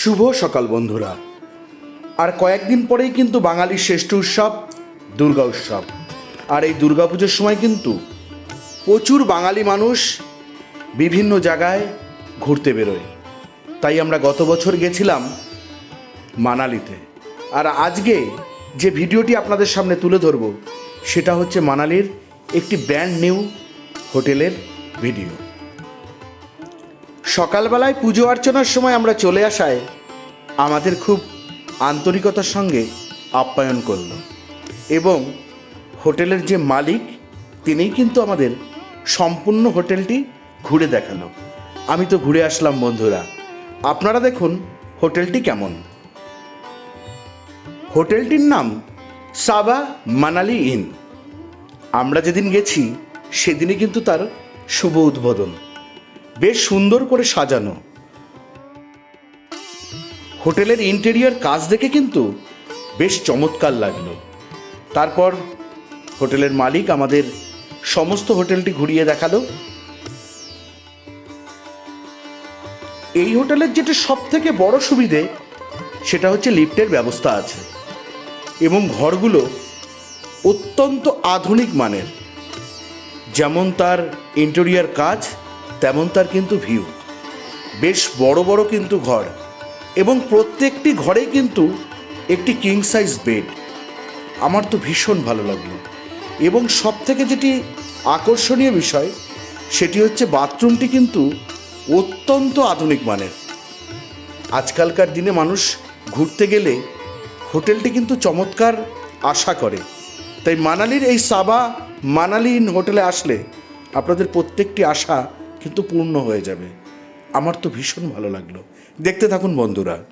শুভ সকাল, বন্ধুরা। আর কয়েকদিন পরেই কিন্তু বাঙালির শ্রেষ্ঠ উৎসব দুর্গা উৎসব। আর এই দুর্গাপুজোর সময় কিন্তু প্রচুর বাঙালি মানুষ বিভিন্ন জায়গায় ঘুরতে বেরোয়। তাই আমরা গত বছর গেছিলাম মানালিতে। আর আজকে যে ভিডিওটি আপনাদের সামনে তুলে ধরব, সেটা হচ্ছে মানালির একটি ব্র্যান্ড নিউ হোটেলের ভিডিও। সকালবেলায় পুজো অর্চনার সময় আমরা চলে আসায় আমাদের খুব আন্তরিকতার সঙ্গে আপ্যায়ন করল। এবং হোটেলের যে মালিক, তিনিই কিন্তু আমাদের সম্পূর্ণ হোটেলটি ঘুরে দেখাল। আমি তো ঘুরে আসলাম, বন্ধুরা। আপনারা দেখুন হোটেলটি কেমন। হোটেলটির নাম সাবা মানালি ইন। আমরা যেদিন গেছি, সেদিনই কিন্তু তার শুভ উদ্বোধন। বেশ সুন্দর করে সাজানো। হোটেলের ইন্টেরিয়র কাজ দেখে কিন্তু বেশ চমৎকার লাগল। তারপর হোটেলের মালিক আমাদের সমস্ত হোটেলটি ঘুরিয়ে দেখাল। এই হোটেলের যেটা সব থেকে বড় সুবিধে, সেটা হচ্ছে লিফটের ব্যবস্থা আছে এবং ঘরগুলো অত্যন্ত আধুনিক মানের। যেমন তার ইন্টেরিয়ার কাজ তেমন তার কিন্তু ভিউ। বেশ বড় বড় কিন্তু ঘর এবং প্রত্যেকটি ঘরে কিন্তু একটি কিং সাইজ বেড আমার তো ভীষণ ভালো লাগল। এবং সব থেকে যেটি আকর্ষণীয় বিষয়, সেটি হচ্ছে বাথরুমটি কিন্তু অত্যন্ত আধুনিক মানের। আজকালকার দিনে মানুষ ঘুরতে গেলে হোটেলটি কিন্তু চমৎকার আশা করে। তাই মানালির এই সাবা মানালি ইন হোটেলে আসলে আপনাদের প্রত্যেকটি আশা কিন্তু পূর্ণ হয়ে যাবে। আমার তো ভীষণ ভালো লাগল। দেখতে থাকুন বন্ধুরা।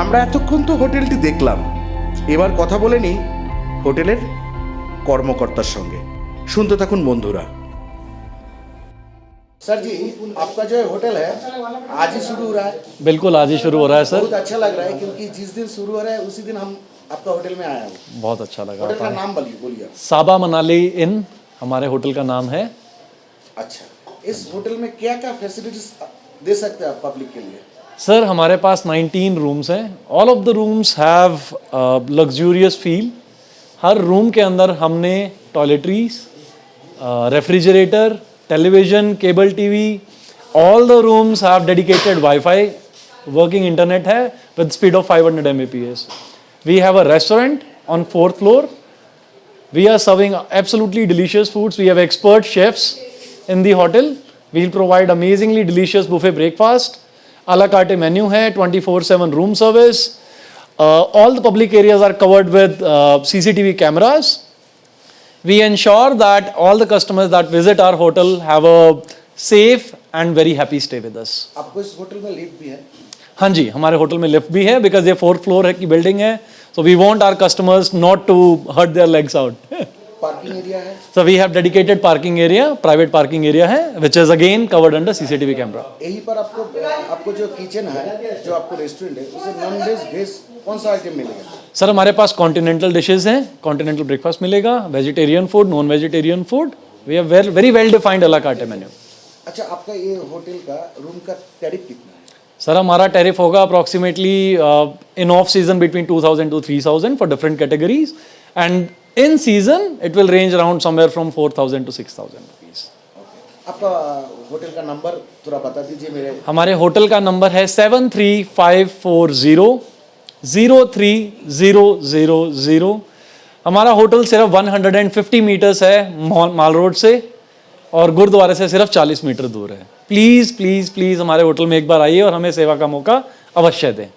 আমরা এতক্ষণ তো হোটেলটি দেখলাম এবার কথা বলে নিই হোটেলের কর্মকর্তার সঙ্গে শুনতে থাকুন বন্ধুরা सर जी आपका जो है होटल है आज ही शुरू हो रहा है बिल्कुल आज ही शुरू हो रहा है सर बहुत अच्छा लग रहा है क्योंकि जिस दिन शुरू हो रहा है उसी दिन हम आपका होटल में आया हूँ बहुत अच्छा लगा होटल का नाम बोलिए बोलिए आप। साबा मनाली इन हमारे होटल का नाम है अच्छा इस होटल में क्या क्या फैसिलिटीज दे सकते हैं आप पब्लिक के लिए सर हमारे पास 19 रूम्स हैं। All of the rooms have luxurious feel her room के अंदर हमने toiletries refrigerator television cable TV all the rooms have dedicated wifi working internet है with speed of 500 hundred M A P S we have a restaurant on fourth floor we are serving absolutely delicious foods we have expert chefs in the hotel will provide amazingly delicious buffet breakfast a la carte menu है twenty four seven room service all the public areas are covered with C C T V cameras we ensure that all the customers that visit our hotel have a safe and very happy stay with us आपको इस hotel में lift भी है? हाँ जी हमारे hotel में lift भी है बिकॉज़ ये फोर्थ फ्लोर है की बिल्डिंग है so we want our customers not to hurt their legs out parking area है। So we have dedicated parking area, private parking area है, which is again covered under CCTV camera. यहीं पर आपको आपको जो किचन है जो आपको रेस्टोरेंट है उसे नॉन वेज वेज कौन सा आइटम मिलेगा? सर हमारे पास कॉन्टिनेंटल डिशेज हैं कॉन्टिनेंटल ब्रेकफास्ट मिलेगा vegetarian food non vegetarian food we have very well defined a la carte menu अच्छा आपका ये होटल का रूम का टैरिफ कितना है? सर हमारा टैरिफ होगा approximately in off season between 2000 to 3000 for different categories and in season it will range around somewhere from 4000 to 6000 rupees आपका होटल का नंबर थोड़ा बता दीजिए मेरे। हमारे होटल का नंबर है seven three five four zero zero three zero zero zero हमारा होटल सिर्फ़ 150 मीटर्स है माल रोड से और गुरुद्वारे से सिर्फ़ 40 मीटर दूर है। प्लीज़ प्लीज़ प्लीज़ हमारे होटल में एक बार आइए और हमें सेवा का मौका अवश्य दें।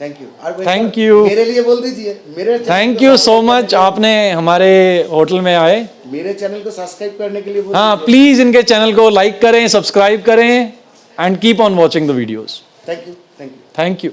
Thank you. मेरे लिए बोल दीजिए। मेरे थैंक यू सो मच आपने हमारे होटल में आए। मेरे चैनल को सब्सक्राइब करने के लिए बोल हाँ प्लीज़ इनके चैनल को लाइक करें सब्सक्राइब करें and keep on watching the videos thank you thank you thank you